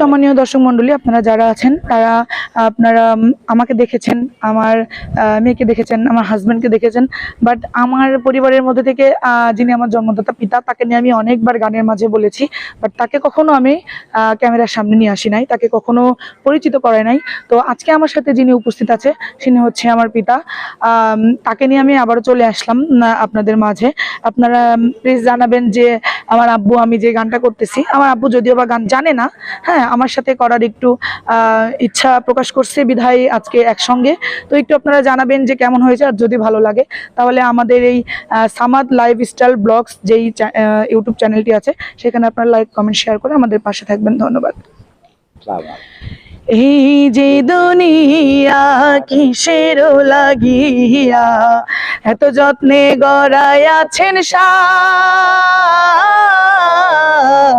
সম্মানীয় দর্শক মন্ডলী আপনারা যারা আছেন, তারা, আপনারা আমাকে দেখেছেন, আমার মেয়েকে দেখেছেন, আমার হাজবেন্ডকে দেখেছেন বাট আমার পরিবারের মধ্যে থেকে যিনি আমার জন্মদাতা পিতা, তাকে নিয়ে আমি অনেকবার গানের মাঝে বলেছি বাট তাকে কখনো আমি ক্যামেরার সামনে নিয়ে আসি নাই, তাকে কখনো পরিচিত করাই নাই। তো আজকে আমার সাথে যিনি উপস্থিত আছে, তিনি হচ্ছে আমার পিতা। তাকে নিয়ে আমি আবারও চলে আসলাম আপনাদের মাঝে। আপনারা প্লিজ জানাবেন যে, আমার আব্বু, আমি যে গানটা করতেছি, আমার আব্বু যদিও বা গান জানে না হ্যাঁ আমার সাথে করার একটু ইচ্ছা প্রকাশ করছে বিধায় আজকে একসঙ্গে। তো একটু আপনারা জানাবেন যে কেমন হয়েছে আর যদি ভালো লাগে তাহলে আমাদের এই সামাদ লাইফ স্টাইল ব্লগস যেই ইউটিউব চ্যানেলটি আছে সেখানে আপনারা লাইক কমেন্ট শেয়ার করে আমাদের পাশে থাকবেন। ধন্যবাদ। এই যে দুনিয়া কিসের লাগিয়া এত যত্নে গড়ায় আছেন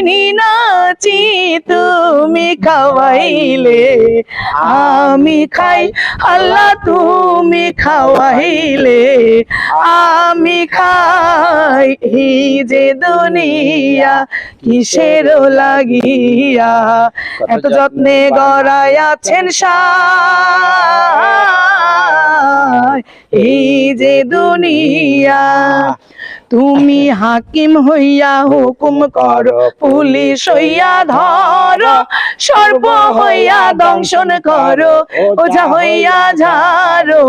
তেমনি নাচি তুমি খাওয়াইলে। আমি খাই আল্লাহ তুমি খাওয়াইলে। আমি খাই এই যে দুনিয়া কিসের লাগিয়া? এত যত্নে গড়াই আছেন এই যে দুনিয়া তুমি হাকিম হইয়া হুকুম করো পুলিশ হইয়া ধরো সর্ব হইয়া দংশন করো ওঝা হইয়া ঝাড়ো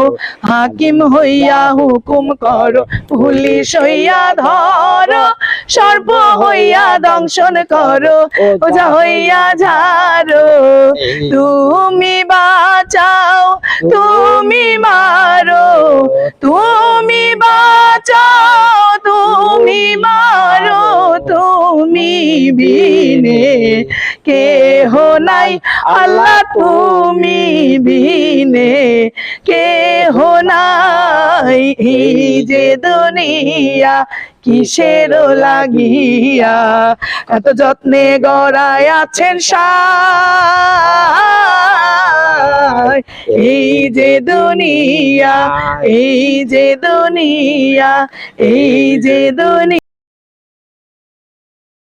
হাকিম হইয়া হুকুম করো পুলিশ হইয়া ধরো সর্ব হইয়া দংশন করো ওঝা হইয়া ঝাড়ো তুমি বাঁচাও তুমি মারো বিনে কেহ নাই। আল্লাহ তুমি বিনে কেহ নাই। এই যে দুনিয়া কিসের লাগিয়া? এত যত্নে গড়ায় আছেন এই যে দুনিয়া, এই যে দুনিয়া, এই যে দুনিয়া